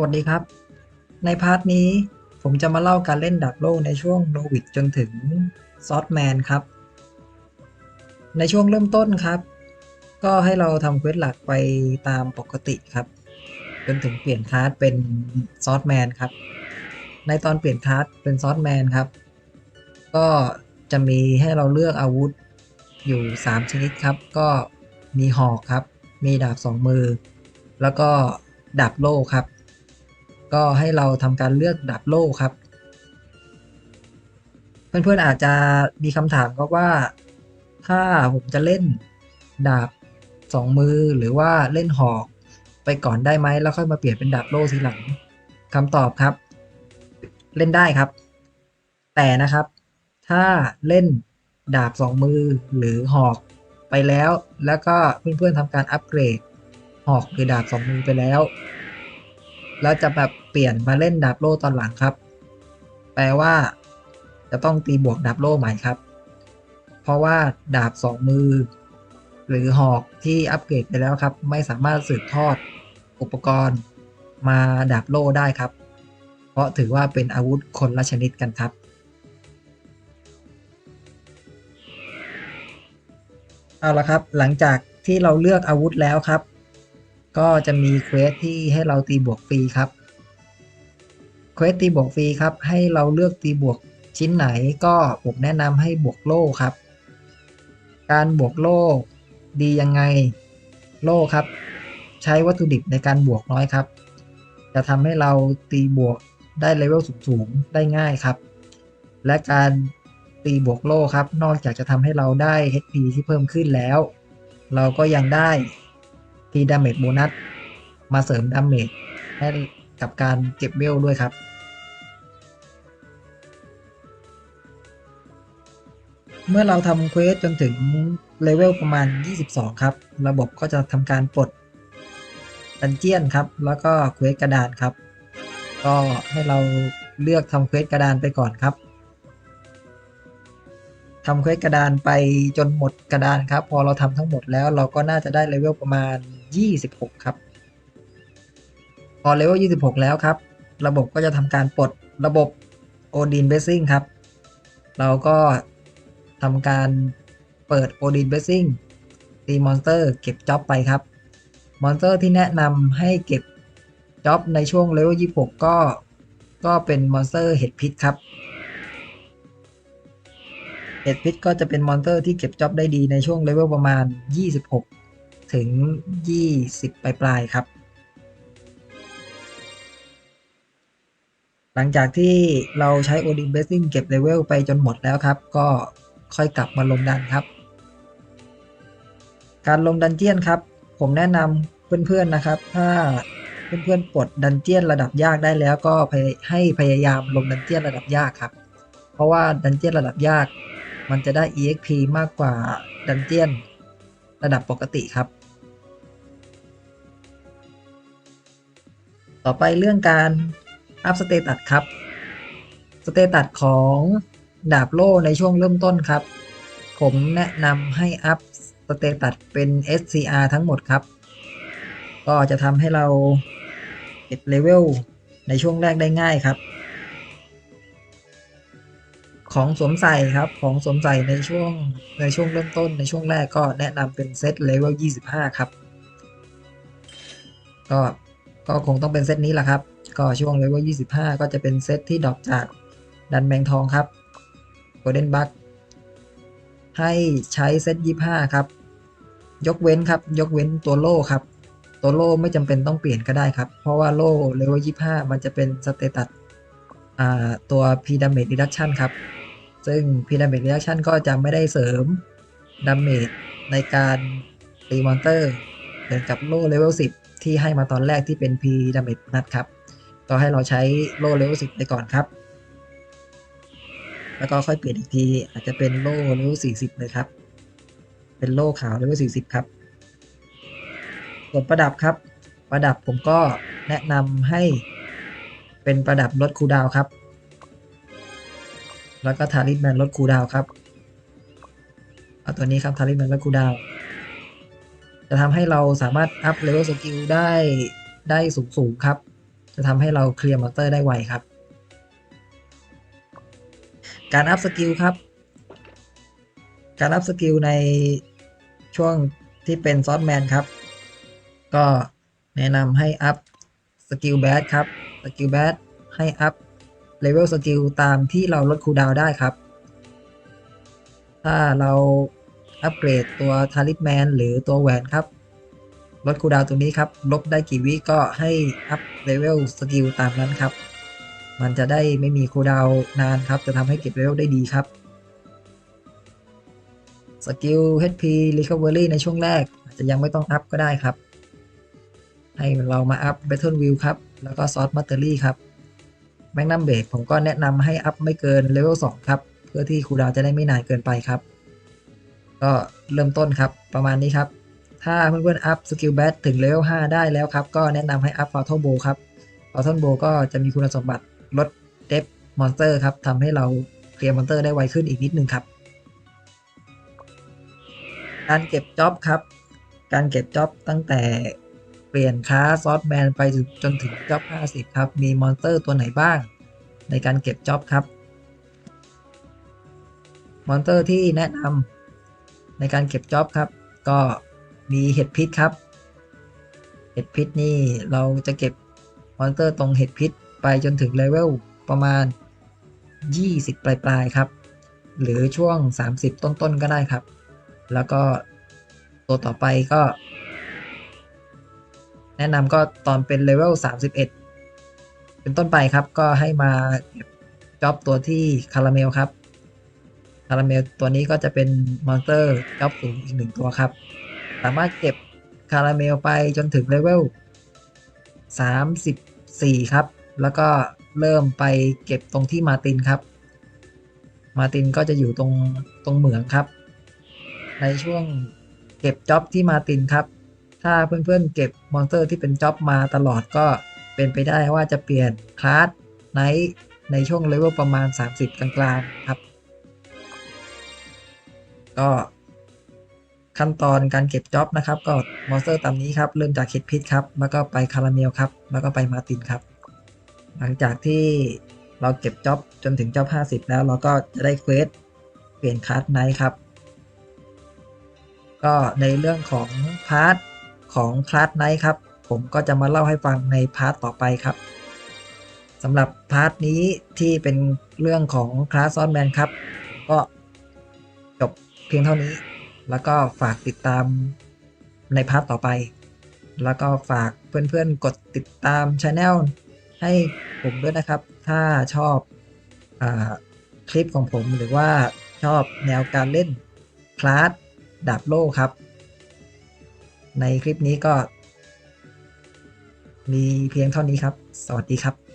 วัสดีครับ ในพาร์ทนี้ผมจะมาเล่าการเล่นดับโลกในช่วงโนวิดจนถึงซอสแมนครับ ในช่วงเริ่มต้นครับ ก็ให้เราทำเควสหลักไปตามปกติครับ จนถึงเปลี่ยนคลาสเป็นซอสแมนครับ ในตอนเปลี่ยนคลาสเป็นซอสแมนครับ ก็จะมีให้เราเลือกอาวุธอยู่ 3 ชนิดครับ ก็มีหอกครับ มีดาบสองมือ แล้วก็ดาบโล่ครับ ก็ให้เราทำการเลือกดาบโล่ครับ เพื่อนๆอาจจะมีคำถามก็ว่า ถ้าผมจะเล่นดาบสองมือหรือว่าเล่นหอกไปก่อนได้ไหมแล้วค่อยมาเปลี่ยนเป็นดาบโล่ทีหลังคำตอบครับ เล่นได้ครับ แต่นะครับ ถ้าเล่นดาบสองมือหรือหอกไปแล้ว แล้วก็เพื่อนๆทำการอัปเกรดหอกหรือดาบสองมือไปแล้ว แล้วจะแบบเปลี่ยนมาเล่นดาบโล่ตอนหลังครับ แปลว่า จะต้องตีบวกดาบโล่ใหม่ครับ เพราะว่าดาบสองมือ หรือหอกที่อัปเกรดไปแล้วครับ ไม่สามารถสืบทอดอุปกรณ์มาดาบโล่ได้ครับ เพราะถือว่าเป็นอาวุธคนละชนิดกันครับ เอาละครับ หลังจากที่เราเลือกอาวุธแล้วครับ ก็จะมีเควสที่ให้เราตีบวกฟรีครับเควสตีบวกฟรีครับ ให้เราเลือกตีบวกชิ้นไหนก็ผมแนะนำให้บวกโล่ครับ การบวกโล่ดียังไงโล่ครับ ใช้วัตถุดิบในการบวกน้อยครับ จะทำให้เราตีบวกได้เลเวลสูงๆได้ง่ายครับ และการตีบวกโล่ครับ นอกจากจะทำให้เราได้ HP ที่เพิ่มขึ้นแล้ว เราก็ยังได้ ทีดาเมจโบนัสมาเสริมดาเมจให้กับการเก็บเวลด้วยครับ เมื่อเราทำเควสจนถึงเลเวลประมาณ 22 ครับ ระบบก็จะทำการปลดดันเจียนครับ แล้วก็เควสกระดานครับ ก็ให้เราเลือกทำเควสกระดานไปก่อนครับทำเควสกระดานไปจนหมดกระดานครับ พอเราทำทั้งหมดแล้วเราก็น่าจะได้เลเวลประมาณ 26 ครับ พอเลเวล26 แล้วครับ ระบบก็จะทำการปลดระบบโอดินเบสซิ่งครับ เราก็ทำการเปิดโอดินเบสซิ่งตีมอนสเตอร์เก็บจ็อบไปครับ มอนสเตอร์ที่แนะนำให้เก็บจ็อบในช่วงเลเวล26 ก็ ก็เป็นมอนสเตอร์เห็ดพิษครับเห็ดพิษก็จะเป็นมอนสเตอร์ที่เก็บจ็อบได้ดีในช่วงเลเวลประมาณ 26 ถึง 20 ปลายปลายครับ หลังจากที่เราใช้โอดินเบสซิ่งเก็บเลเวลไปจนหมดแล้วครับ ก็ค่อยกลับมาลงดันครับ การลงดันเจียนครับ ผมแนะนำเพื่อนๆนะครับ ถ้าเพื่อนๆปลดดันเจียนระดับยากได้แล้วก็ให้พยายามลงดันเจียนระดับยากครับ เพราะว่าดันเจียนระดับยาก มันจะได้ EXP มากกว่าดันเจียน ระดับปกติครับ ต่อไปเรื่องการอัพสเตตัสครับสเตตัสของดาบโล่ในช่วงเริ่มต้นครับ ผมแนะนำให้อัพสเตตัสเป็น SCR ทั้งหมดครับ ก็จะทำให้เราเก็บเลเวลในช่วงแรกได้ง่ายครับ ของสวมใส่ครับ ของสวมใส่ในช่วงในช่วงเริ่มต้นในช่วงแรกก็แนะนำเป็นเซตเลเวล25 ครับ ก็ก็คงต้องเป็นเซตนี้แหละครับ ก็ช่วงเลเวล25 ก็จะเป็นเซตที่ดรอปจากดันแมงทองครับ Golden Bug ให้ใช้เซต25 ครับ ยกเว้นครับ ยกเว้นตัวโล่ครับ ตัวโล่ไม่จำเป็นต้องเปลี่ยนก็ได้ครับ เพราะว่าโล่เลเวล25 มันจะเป็นสเตตัสตัว P Damage Reduction ครับ ซึ่ง P Damage Reduction ก็จะไม่ได้เสริมดาเมจในการตีมอนเตอร์เหมือนกับโล่เลเวล10 ที่ให้มาตอนแรกที่เป็น P Damage นัดครับ ก็ให้เราใช้โล่เลเวล10 ไปก่อนครับ แล้วก็ค่อยเปลี่ยนอีกทีอาจจะเป็นโล่เลเวล40 เลยครับ เป็นโล่ขาวเลเวล40 ครับส่วนประดับครับ ประดับผมก็แนะนำให้เป็นประดับลดคูดาวครับ แล้วก็ทาริสแมนลดคูดาวครับเอาตัวนี้ครับทาริสแมนลดคูดาวจะทำให้เราสามารถอัพเลเวลสกิลได้ได้สูงสูงๆครับ จะทำให้เราเคลียร์มอนเตอร์ได้ไวครับ การอัพสกิลครับ การอัพสกิลในช่วงที่เป็นซอสแมนครับ ก็แนะนำให้อัพสกิลแบดครับ สกิลแบดให้อัพ เลเวลสกิลตามที่เราลดคูดาวได้ครับ ถ้าเราอัปเกรดตัวทาริสแมนหรือตัวแหวนครับลดคูดาวตรงนี้ครับ ลบได้กี่วิก็ให้อัพเลเวลสกิลตามนั้นครับ มันจะได้ไม่มีคูดาวนานครับ จะทำให้เก็บเลเวลได้ดีครับสกิล HP Recovery ในช่วงแรกอาจจะยังไม่ต้องอัพก็ได้ครับ ให้เรามาอัพ Battle View ครับ แล้วก็ Source Mastery ครับ Magnum b a s ผมก็แนะนำให้อัพไม่เกินเลเวล2ครับ เพื่อที่คูลดาวจะได้ไม่นานเกินไปครับ ก็เริ่มต้นครับประมาณนี้ครับ ถ้าเพื่อนๆอัพสกิลแบทถึงเลเวล5ได้แล้วครับ ก็แนะนำให้อัพฟา t ทโบครับฟา t ทโบก็จะมีคุณสมบัติลดเดฟมอนสเตอร์ครับทำให้เราเคลียร์มอนสเตอร์ได้ไวขึ้นอีกนิดนึงครับ การเก็บจ็อบครับ การเก็บจ็อบตั้งแต่ ลี่ยนคลาซอสแมนไปจนถึงจ็อบ50 ครับ มีมอนสเตอร์ตัวไหนบ้าง ในการเก็บจ็อบครับ มอนสเตอร์ที่แนะนำในการเก็บจ็อบครับ ก็มีเห็ดพิษครับ เห็ดพิษนี่เราจะเก็บมอนสเตอร์ตรงเห็ดพิษไปจนถึงเลเวลประมาณ 20 ปลายๆครับ หรือช่วง 30 ต้นๆก็ได้ครับ แล้วก็ตัวต่อไปก็ แนะนำก็ตอนเป็นเลเวล31 เป็นต้นไปครับก็ให้มาจ็อบตัวที่คาราเมลครับคาราเมลตัวนี้ก็จะเป็นมอนสเตอร์จ็อบสูงอีกหนึ่งตัวครับ สามารถเก็บคาราเมลไปจนถึงเลเวล34 ครับ แล้วก็เริ่มไปเก็บตรงที่มาตินครับ มาตินก็จะอยู่ตรงตรงเหมืองครับ ในช่วงเก็บจ็อบที่มาตินครับ ถ้าเพื่อนๆเก็บมอนสเตอร์ที่เป็นจ็อบมาตลอดก็เป็นไปได้ว่าจะเปลี่ยนคลาสไนท์ในช่วงเลเวลประมาณ 30 กลางๆครับ ก็ขั้นตอนการเก็บจ็อบนะครับ ก็มอนสเตอร์ตามนี้ครับ เริ่มจากเห็ดพิษครับ แล้วก็ไปคาราเมลครับ แล้วก็ไปมาตินครับ หลังจากที่เราเก็บจ็อบจนถึงจ็อบ50 แล้วเราก็จะได้เควสเปลี่ยนคลาสไนท์ครับ ก็ในเรื่องของพาร์ท ของคลาสไนท์ครับ ผมก็จะมาเล่าให้ฟังในพาร์ทต่อไปครับสำหรับพาร์ทนี้ที่เป็นเรื่องของคลาสซอนแมนครับ ก็จบเพียงเท่านี้ แล้วก็ฝากติดตามในพาร์ทต่อไป แล้วก็ฝากเพื่อนๆกดติดตามช anel ให้ผมด้วยนะครับ ถ้าชอบอคลิปของผมหรือว่าชอบแนวการเล่นคลาสดาบโลครับ ในคลิปนี้ก็ มีเพียงเท่านี้ครับ สวัสดีครับ